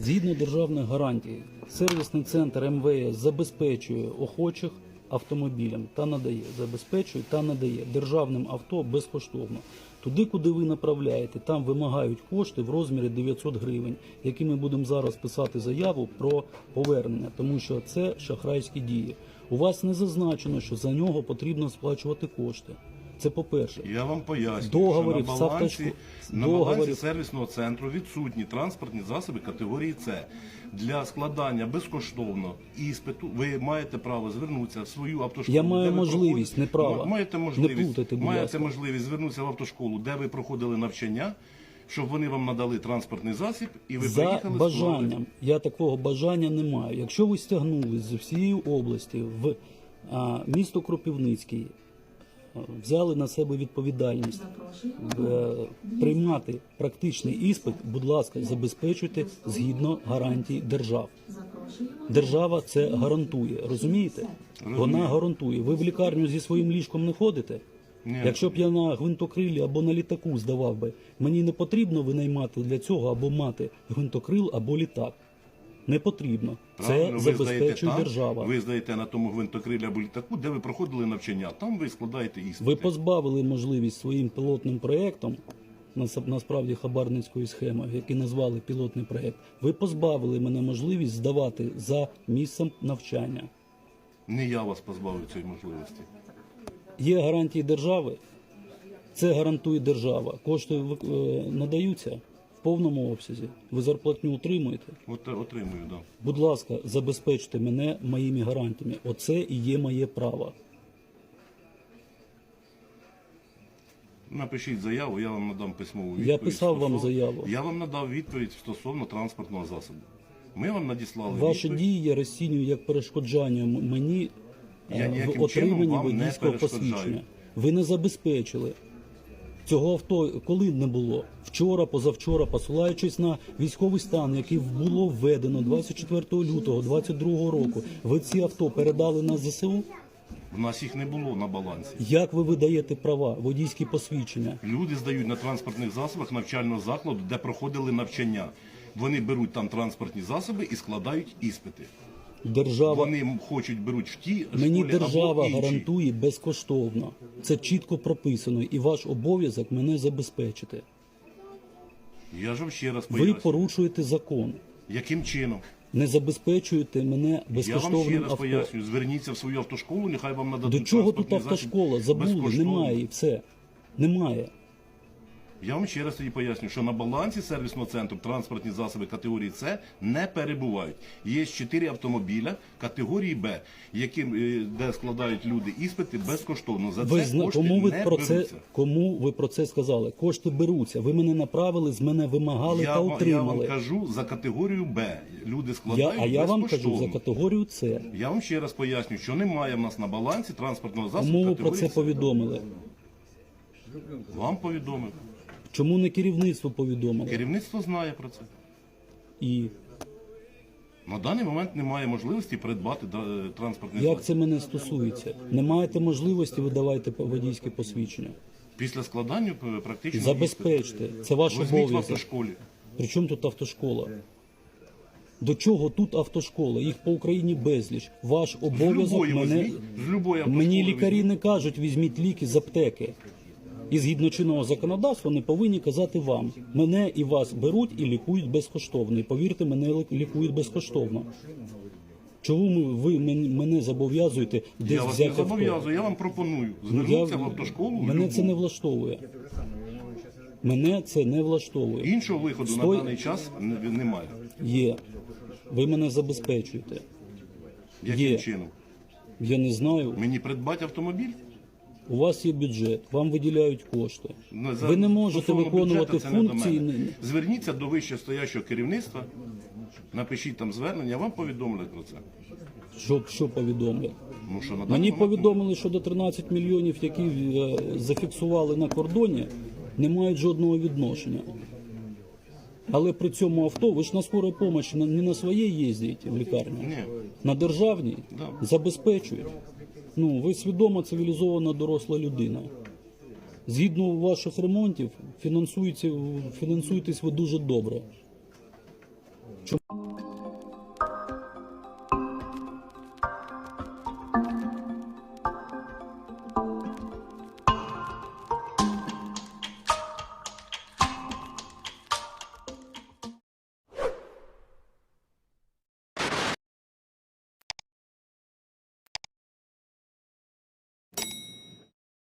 Згідно державних гарантій, сервісний центр МВС забезпечує охочих автомобілям та надає, забезпечує та надає державним авто безкоштовно. Туди, куди ви направляєте, там вимагають кошти в розмірі 900 гривень, які ми будемо зараз писати заяву про повернення, тому що це шахрайські дії. У вас не зазначено, що за нього потрібно сплачувати кошти. Це по-перше. Я вам пояснюю, Договорів що на балансі, на договорів- балансі сервісного центру відсутні транспортні засоби категорії С. Для складання безкоштовно іспиту ви маєте право звернутися в свою автошколу. Я маю де ви можливість, проходите- не право. Ма- Маєте Не можливість, плутайте, будь маєте ласка. можливість звернутися в автошколу, де ви проходили навчання, щоб вони вам надали транспортний засіб, і ви За приїхали бажанням. Я такого бажання не маю. Якщо ви стягнули з всієї області в а, місто Кропивницький, взяли на себе відповідальність е, приймати практичний іспит, будь ласка, забезпечуйте згідно гарантій держав. Держава це гарантує, розумієте? Вона гарантує. Ви в лікарню зі своїм ліжком не ходите? Ні. Якщо б я на гвинтокрилі або на літаку здавав би, мені не потрібно винаймати для цього або мати гвинтокрил або літак. Не потрібно. Правильно, Це ви здаєте забезпечує там, держава. Ви здаєте на тому гвинтокрилі або літаку, де ви проходили навчання. Там ви складаєте іспити. Ви позбавили можливість своїм пілотним проєктом, нас- насправді хабарницької схеми, який назвали пілотний проєкт, ви позбавили мене можливість здавати за місцем навчання. Не я вас позбавив цієї можливості. Є гарантії держави, це гарантує держава. Кошти е, надаються повному обсязі. Ви зарплатню отримуєте. От отримую, да. Будь ласка, забезпечте мене моїми гарантіями. Оце і є моє право. Напишіть заяву, я вам надам письмову відповідь. Я писав вам стосовно- заяву. Я вам надав відповідь стосовно транспортного засобу. Ми вам надіслали Ваші відповідь. дії я розцінюю як перешкоджання м- мені Я е, ніяким в отриманні вам не водійського перешкоджаю. посвідчення. Ви не забезпечили. Цього авто коли не було? Вчора, позавчора, посилаючись на військовий стан, який було введено 24 лютого 2022 року, ви ці авто передали на ЗСУ? У нас їх не було на балансі. Як ви видаєте права, водійські посвідчення? Люди здають на транспортних засобах навчального закладу, де проходили навчання. Вони беруть там транспортні засоби і складають іспити. Держава Вони хочуть беруть в ті Мені школі держава або гарантує безкоштовно. Це чітко прописано, і ваш обов'язок мене забезпечити. Я ж вам ще раз Ви порушуєте закон, Яким чином? не забезпечуєте мене Я вам ще безкоштовним раз авто. пояснюю. Зверніться в свою автошколу, нехай вам нададуть До чого тут транспортний засіб автошкола? Забули, безкоштовно. немає і все. Немає. Я вам ще раз тоді поясню, що на балансі сервісного центру транспортні засоби категорії С не перебувають. Є чотири автомобіля категорії Б, які, е, де складають люди іспити безкоштовно. За Ви це зна... кошти кому ви не про це беруться. кому ви про це сказали? Кошти беруться. Ви мене направили, з мене вимагали Я, та вам- я вам кажу за категорію Б. Люди Я, складають а я вам кажу за категорію С. Я вам ще раз поясню, що немає в нас на балансі транспортного засобу Кому ви про це повідомили? Вам повідомив. Чому не керівництво повідомило? Керівництво знає про це. І На даний момент немає можливості придбати да, транспортний Як засіб. це мене стосується? Не маєте можливості, видавайте водійське посвідчення. Після складання е, практично Забезпечте, це ваш Візьміть в обов'язок. автошколі. Причому тут автошкола? До чого тут автошкола? Їх по Україні безліч. Ваш З обов'язок любої мене. візьміть, з любої автошколи Мені лікарі візьміть. не кажуть, візьміть ліки з аптеки. І згідно чинного законодавства не повинні казати вам. Мене і вас беруть і лікують безкоштовно. І повірте, мене лікують безкоштовно. Чому ви мене зобов'язуєте десь Я вас не зобов'язую, я вам пропоную Ну, звернутися в автошколу. Мене любу. це не влаштовує. Мене це не влаштовує. Іншого виходу Стой. на даний час немає. Є. Ви мене забезпечуєте. Яким Є. чином? Я не знаю. Мені придбати автомобіль? У вас є бюджет, вам виділяють кошти. Ну, за- Ви не можете стосовно виконувати бюджету, це не до функції. мене. Зверніться до вищестоящого керівництва, напишіть там звернення, вам повідомлять про це. Що, що повідомлять? Ну, що на Мені момент повідомили, що до 13 мільйонів, які е, зафіксували на кордоні, не мають жодного відношення. Але при цьому авто, ви ж на скорій помощі на- не на своїй їздите в лікарню, Ні. на державній Да. забезпечують. Ну, ви свідома цивілізована доросла людина. Згідно ваших ремонтів, фінансуєтесь ви дуже добре.